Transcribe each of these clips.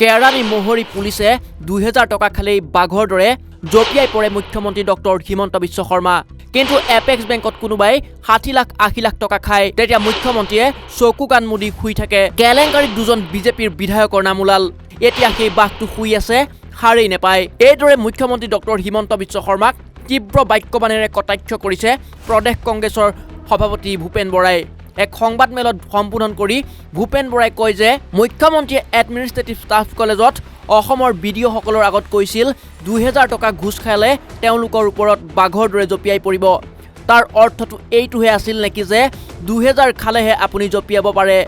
কেৰাণী মহৰী পুলিচে দুহেজাৰ টকা খালেই বাঘৰ দৰে জঁপিয়াই পৰে মুখ্যমন্ত্ৰী ডক্টৰ হিমন্ত বিশ্ব শৰ্মা। কিন্তু এপেক্স বেংকত কোনোবাই ষাঠি লাখ আশী লাখ টকা খায়। তেতিয়া মুখ্যমন্ত্ৰীয়ে চকু কাণ মুদি শুই থাকে। কেলেংকাৰীত দুজন বিজেপিৰ বিধায়কৰ নাম ওলাল। এতিয়া সেই বাঘটো শুই আছে সাৰেই নেপায়। এইদৰে মুখ্যমন্ত্ৰী ডক্টৰ হিমন্ত বিশ্ব শৰ্মাক তীব্ৰ বাক্যবাণেৰে কটাক্ষ কৰিছে প্ৰদেশ কংগ্ৰেছৰ সভাপতি ভূপেন বৰাই। এক সংবাদমেলত সম্বোধন কৰি ভূপেন বৰাই কয় যে মুখ্যমন্ত্ৰীয়ে এডমিনিষ্ট্ৰেটিভ ষ্টাফ কলেজত অসমৰ বি ডি অ'সকলৰ আগত কৈছিল দুহেজাৰ টকা ঘোচ খালে তেওঁলোকৰ ওপৰত বাঘৰ দৰে জঁপিয়াই পৰিব। তাৰ অৰ্থটো এইটোহে আছিল নেকি যে দুহেজাৰ খালেহে আপুনি জঁপিয়াব পাৰে।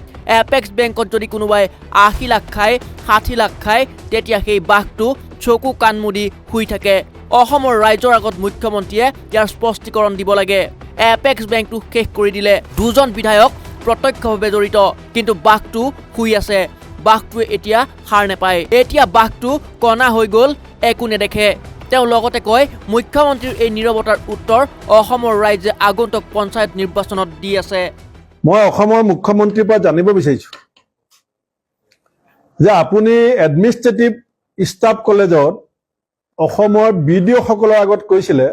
এপেক্স বেংকত যদি কোনোবাই আশী লাখ খায় ষাঠি লাখ খায় তেতিয়া সেই বাঘটো চকু কাণ মুদি শুই থাকে। অসমৰ ৰাইজৰ আগত মুখ্যমন্ত্ৰীয়ে ইয়াৰ স্পষ্টীকৰণ দিব লাগে। এপেক্স বেংকটো শেষ কৰি দিলে। দুজন বিধায়ক প্ৰত্যক্ষভাৱে জড়িত। কিন্তু বাঘটো শুই আছে। বাঘটোৱে এতিয়া সাৰ নেপায়। এতিয়া বাঘটো কণা হৈ গ'ল, একো নেদেখে। তেওঁ লগতে কয়, মুখ্যমন্ত্ৰীৰ এই নীৰৱতাৰ উত্তৰ অসমৰ ৰাইজে আগন্তুক পঞ্চায়ত নিৰ্বাচনত দি আছে। মই অসমৰ মুখ্যমন্ত্ৰীৰ পৰা জানিব বিচাৰিছোঁ যে আপুনি এডমিনিষ্ট্ৰেটিভ ষ্টাফ কলেজত অসমৰ বি ডি অ'সকলৰ আগত কৈছিলে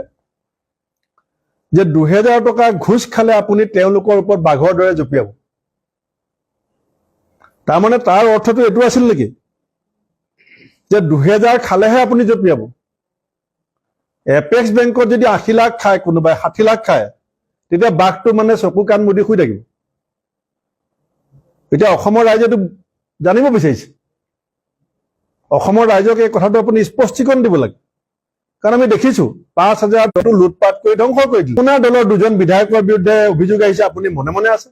যে দুহেজাৰ টকা ঘোচ খালে আপুনি তেওঁলোকৰ ওপৰত বাঘৰ দৰে জঁপিয়াব। তাৰমানে তাৰ অৰ্থটো এইটো আছিল নেকি? যে দুহেজাৰ খালেহে আপুনি জঁপিয়াব। এপেক্স বেংকত যদি আশী লাখ খায়, কোনোবাই ষাঠি লাখ খায়, তেতিয়া বাঘটো মানে চকু কাণ মুদি শুই থাকিব। এতিয়া অসমৰ ৰাইজেতো জানিব বিচাৰিছে। অসমৰ ৰাইজক এই কথাটো আপুনি স্পষ্টীকৰণ দিব লাগে। কাৰণ আমি দেখিছো, পাঁচ হাজাৰ টকাটো লুটপাট কৰি ধ্বংস কৰি দিলে। আপোনাৰ দলৰ দুজন বিধায়কৰ বিৰুদ্ধে অভিযোগ আহিছে, আপুনি মনে মনে আছে?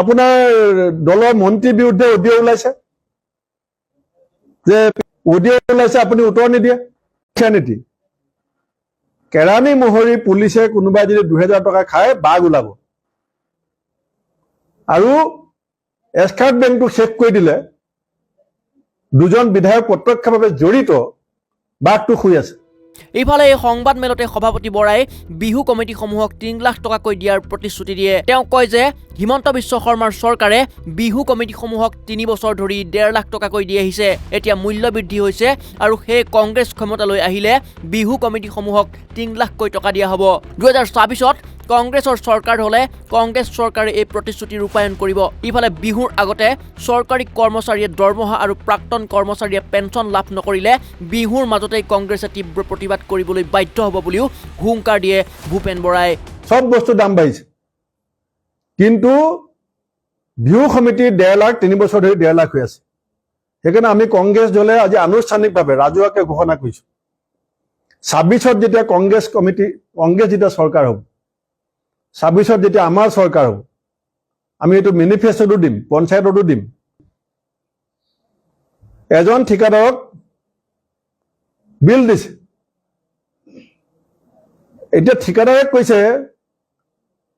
আপোনাৰ দলৰ মন্ত্ৰীৰ বিৰুদ্ধে অডিঅ' ওলাইছে? যে অডিঅ' ওলাইছে, আপুনি উত্তৰ নিদিয়ে? নীতি। কেৰাণী মহৰী পুলিচে কোনোবাই যদি দুহেজাৰ টকা খায়, বাঘ ওলাব। আৰু এছকাৰ্ট বেংকটো শেষ কৰি দিলে দুজন বিধায়ক প্ৰত্যক্ষভাৱে জড়িত বাঘটো শুই আছে। ইফালে এই সংবাদমেলতে সভাপতি বৰাই বিহু কমিটিসমূহক তিনি লাখ টকাকৈ দিয়াৰ প্ৰতিশ্ৰুতি দিয়ে। তেওঁ কয় যে হিমন্ত বিশ্ব শৰ্মাৰ চৰকাৰে বিহু কমিটিসমূহক তিনি বছৰ ধৰি ডেৰ লাখ টকাকৈ দি আহিছে। এতিয়া মূল্য বৃদ্ধি হৈছে আৰু সেই কংগ্ৰেছ ক্ষমতালৈ আহিলে বিহু কমিটিসমূহক তিনি লাখকৈ টকা দিয়া হ'ব। দুহেজাৰ ছাব্বিছত কংগ্ৰেছৰ চৰকাৰ হ'লে কংগ্ৰেছ চৰকাৰে এই প্ৰতিশ্ৰুতি ৰূপায়ণ কৰিব। ইফালে, বিহুৰ আগতে চৰকাৰী কৰ্মচাৰীয়ে দৰমহা আৰু প্ৰাক্তন কৰ্মচাৰীয়ে পেঞ্চন লাভ নকৰিলে বিহুৰ মাজতেই কংগ্ৰেছে তীব্ৰ প্ৰতিবাদ কৰিবলৈ বাধ্য হ'ব বুলিও হুংকাৰ দিয়ে ভূপেন বৰাই। চব বস্তুৰ দাম বাঢ়িছে। কিন্তু বিহু সমিতিৰ ডেৰ লাখ, তিনি বছৰ ধৰি ডেৰ লাখ হৈ আছে। সেইকাৰণে আমি কংগ্ৰেছ দলে আজি আনুষ্ঠানিকভাৱে ৰাজহুৱাকে ঘোষণা কৰিছোঁ। ছাব্বিছত যেতিয়া কংগ্ৰেছ কমিটি, কংগ্ৰেছ যেতিয়া চৰকাৰ হ'ব ছাব্বিছত যেতিয়া আমাৰ চৰকাৰ হ'ব, আমি এইটো মেনিফেষ্টোটো দিম, পঞ্চায়ততো দিম। এজন ঠিকাদাৰক বিল দিছে। এতিয়া ঠিকাদাৰে কৈছে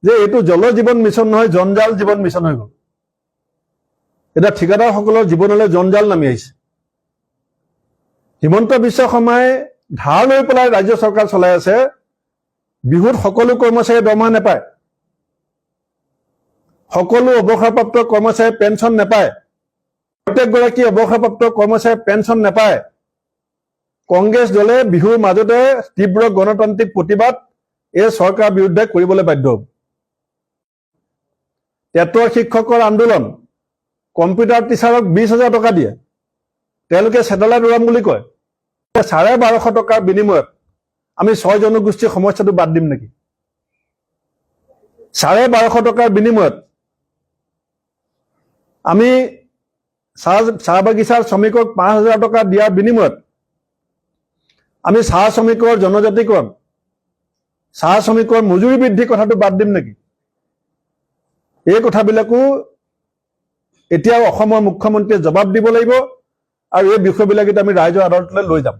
যে এইটো জল জীৱন মিছন নহয়, জঞ্জাল জীৱন মিছন হৈ গ'ল। এতিয়া ঠিকাদাৰসকলৰ জীৱনলৈ জঞ্জাল নামি আহিছে। হিমন্ত বিশ্ব শৰ্মাই ধাৰ লৈ পেলাই ৰাজ্য চৰকাৰ চলাই আছে। বিহুত সকলো কৰ্মচাৰীয়ে দৰমহা নাপায়। সকলো অৱসৰপ্ৰাপ্ত কৰ্মচাৰীয়ে পেঞ্চন নাপায়। প্ৰত্যেকগৰাকী অৱসৰপ্ৰাপ্ত কৰ্মচাৰীয়ে পেঞ্চন নাপায়। কংগ্ৰেছ দলে বিহুৰ মাজতে তীব্ৰ গণতান্ত্ৰিক প্ৰতিবাদ এই চৰকাৰৰ বিৰুদ্ধে কৰিবলৈ বাধ্য। হ'ব টেটৰ শিক্ষকৰ আন্দোলন। কম্পিউটাৰ টিচাৰক বিছ হাজাৰ টকা দিয়ে। তেওঁলোকে ছেটেলাইট উৰাম বুলি কয়। চাৰে বাৰশ টকাৰ বিনিময়ত আমি ছয় জনগোষ্ঠীৰ সমস্যাটো বাদ দিম নেকি? চাৰে বাৰশ টকাৰ বিনিময়ত আমি চাহ চাহ বাগিচাৰ শ্ৰমিকক পাঁচ হাজাৰ টকা দিয়াৰ বিনিময়ত আমি চাহ শ্ৰমিকৰ জনজাতিকৰণ, চাহ শ্ৰমিকৰ মজুৰি বৃদ্ধি কথাটো বাদ দিম নেকি? এই কথাবিলাকো এতিয়াও অসমৰ মুখ্যমন্ত্ৰীয়ে জবাব দিব লাগিব আৰু এই বিষয়বিলাক আমি ৰাইজৰ আদালতলৈ লৈ যাম।